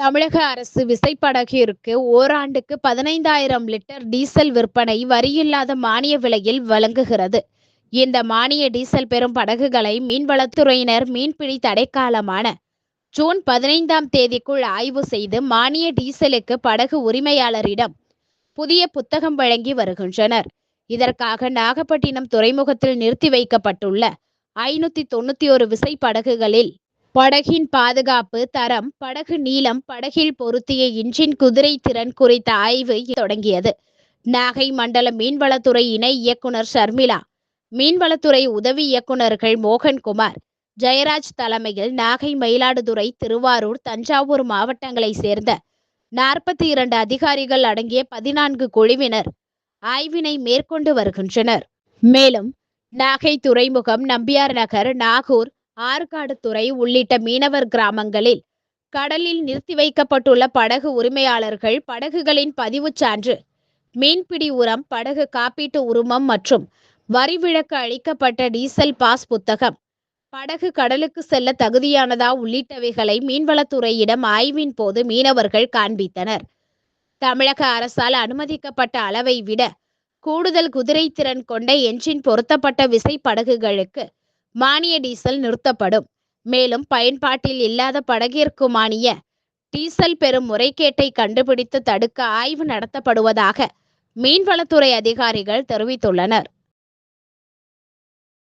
தமிழக அரசு விசைப்படகிற்கு ஓராண்டுக்கு பதினைந்தாயிரம் லிட்டர் டீசல் விற்பனை வரியில்லாத மானிய விலையில் வழங்குகிறது. இந்த மானிய டீசல் பெறும் படகுகளை மீன்வளத்துறையினர் மீன்பிடி தடைக்காலமான ஜூன் பதினைந்தாம் தேதிக்குள் ஆய்வு செய்து மானிய டீசலுக்கு படகு உரிமையாளரிடம் புதிய புத்தகம் வழங்கி வருகின்றனர். இதற்காக நாகப்பட்டினம் துறைமுகத்தில் நிறுத்தி வைக்கப்பட்டுள்ள ஐநூத்தி தொண்ணூத்தி ஒரு விசை படகுகளில் படகின் பாதுகாப்பு தரம் படகு நீளம் படகில் பொருத்திய இன்ஜின் குதிரை திறன் குறித்த ஆய்வு தொடங்கியது. நாகை மண்டல மீன்வளத்துறை இணை இயக்குனர் ஷர்மிளா மீன்வளத்துறை உதவி இயக்குனர்கள் மோகன்குமார் ஜெயராஜ் தலைமையில் நாகை மயிலாடுதுறை திருவாரூர் தஞ்சாவூர் மாவட்டங்களைச் சேர்ந்த நாற்பத்தி இரண்டு அதிகாரிகள் அடங்கிய பதினான்கு குழுவினர் ஆய்வினை மேற்கொண்டு வருகின்றனர். மேலும் நாகை துறைமுகம் நம்பியார் நகர் நாகூர் ஆற்காடு துறை உள்ளிட்ட மீனவர் கிராமங்களில் கடலில் நிறுத்தி வைக்கப்பட்டுள்ள படகு உரிமையாளர்கள் படகுகளின் பதிவுச் சான்று மீன்பிடி உரம் படகு காப்பீட்டு உரிமம் மற்றும் வரி விலக்கு அளிக்கப்பட்ட டீசல் பாஸ் புத்தகம். படகு கடலுக்கு செல்ல தகுதியானதா உள்ளிட்டவைகளை மீன்வளத்துறையிடம் ஆய்வின் போது மீனவர்கள் காண்பித்தனர். தமிழக அரசால் அனுமதிக்கப்பட்ட அளவை விட கூடுதல் குதிரை திறன் கொண்ட என்ஜின் பொருத்தப்பட்ட விசை படகுகளுக்கு மானிய டீசல் நிறுத்தப்படும். மேலும் பயன்பாட்டில் இல்லாத படகிற்கு மானிய டீசல் பெறும் முறைகேட்டை கண்டுபிடித்து தடுக்க ஆய்வு நடத்தப்படுவதாக மீன்வளத்துறை அதிகாரிகள் தெரிவித்துள்ளனர்.